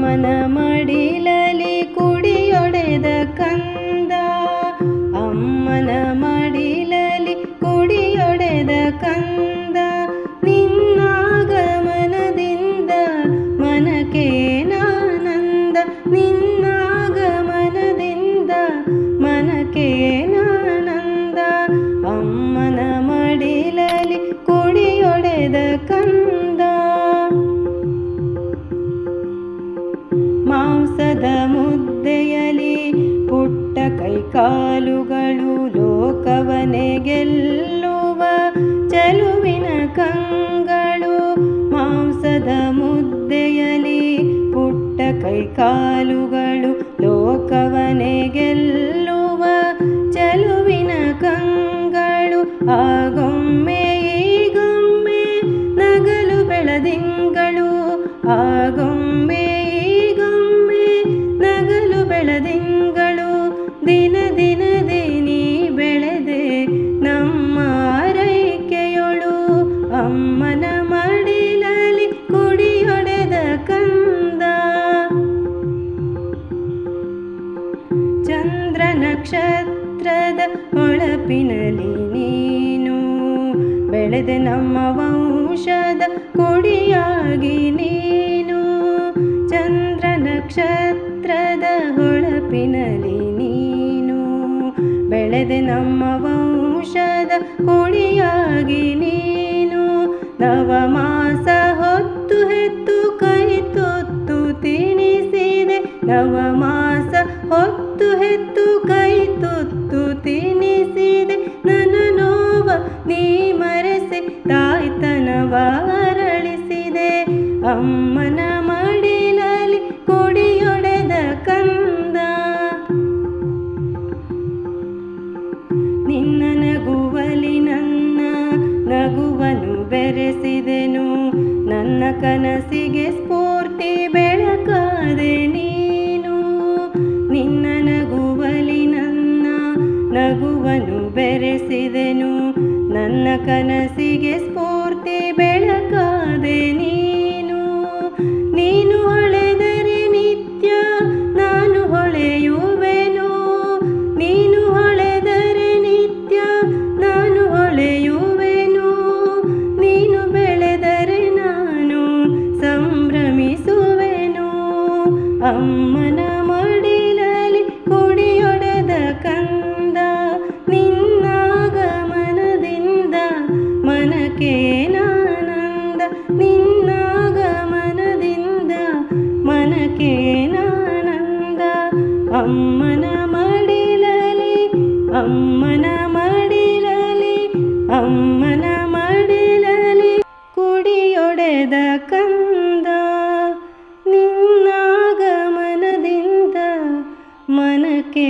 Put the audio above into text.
ಅಮ್ಮನ ಮಡಿಲಲಿ ಕುಡಿಯೊಡೆದ ಕಂದ. ಅಮ್ಮನ ಮಡಿಲಲಿ ಕುಡಿಯೊಡೆದ ಕಂದ. ನಿನ್ನಾಗಮನದಿಂದ ಮನಕೇನಾನಂದ. ನಾನಂದ ಕೈಕಾಲುಗಳು ಲೋಕವನೆ ಗೆಲ್ಲುವ ಚಲುವಿನ ಕಂಗಳು ಮಾಂಸದ ಮುದ್ದೆಯಲಿ ಪುಟ್ಟ ಕೈಕಾಲುಗಳು ಲೋಕವನೆ ಗೆಲ್ಲುವ ಚಲುವಿನ ಕಂಗಳು ಆಗೊಮ್ಮೆ ಈಗೊಮ್ಮೆ ನಗಲು ಬೆಳದಿಂಗಳು ಆಗೊಮ್ಮೆ ಈಗೊಮ್ಮೆ ನಗಲು ಬೆಳದಿಂಗಳು ದಿನ ದಿನದೇ ಚಂದ್ರ ನಕ್ಷತ್ರದ ಹೊಳಪಿನಲ್ಲಿ ನೀನು ಬೆಳೆದ ನಮ್ಮ ವಂಶದ ಕೊಡಿಯಾಗಿ ನೀನು. ಚಂದ್ರ ನಕ್ಷತ್ರದ ಹೊಳಪಿನಲ್ಲಿ ನೀನು ಬೆಳೆದ ನಮ್ಮ ವಂಶದ ಕೊಡಿಯಾಗಿ ನೀನು. ನವಮಾಸ ಹೊತ್ತು ಹೆತ್ತು ಕೈ ತೊತ್ತು ತಿನಿಸಿದೆ. ನವಮಾಸ ಹೊತ್ತು ಹೆತ್ತು ಕೈ ತೊತ್ತು ತಿನಿಸಿದೆ. ನನ್ನ ನೋವ ನೀ ಮರೆಸಿ ತಾಯ್ತನವ ಅರಳಿಸಿದೆ ಅಮ್ಮನ ಮಡಿಲಲ್ಲಿ ಕೊಡಿಯೊಡೆದ ಕಂದ. ನಿನ್ನ ನಗುವಲಿ ನನ್ನ ನಗುವನು ಬೆರೆಸಿದೆನು. ನನ್ನ ಕನಸಿಗೆ ಸ್ಫೂರ್ತಿ ಬೆಳಕಾದೆ ನೀನು ನಗುವನು ಬೆರೆಸಿದೆನು. ನನ್ನ ಕನಸಿಗೆ ಸ್ಫೂರ್ತಿ ಬೆಳಕಾದೆ ಮನಕ್ಕೆ ನಾನಂದ ನಿನ್ನಾಗಮನದಿಂದ ಮನಕೇನಾನಂದ ನಾನಂದ ಅಮ್ಮನ ಮಡಿಲಲಿ ಅಮ್ಮನ ಮಡಿಲಲಿ ಅಮ್ಮನ ಮಡಿಲಲಿ ಕುಡಿಯೊಡೆದ ಕಂದ, ನಿನ್ನಾಗಮನದಿಂದ ಮನಕ್ಕೆ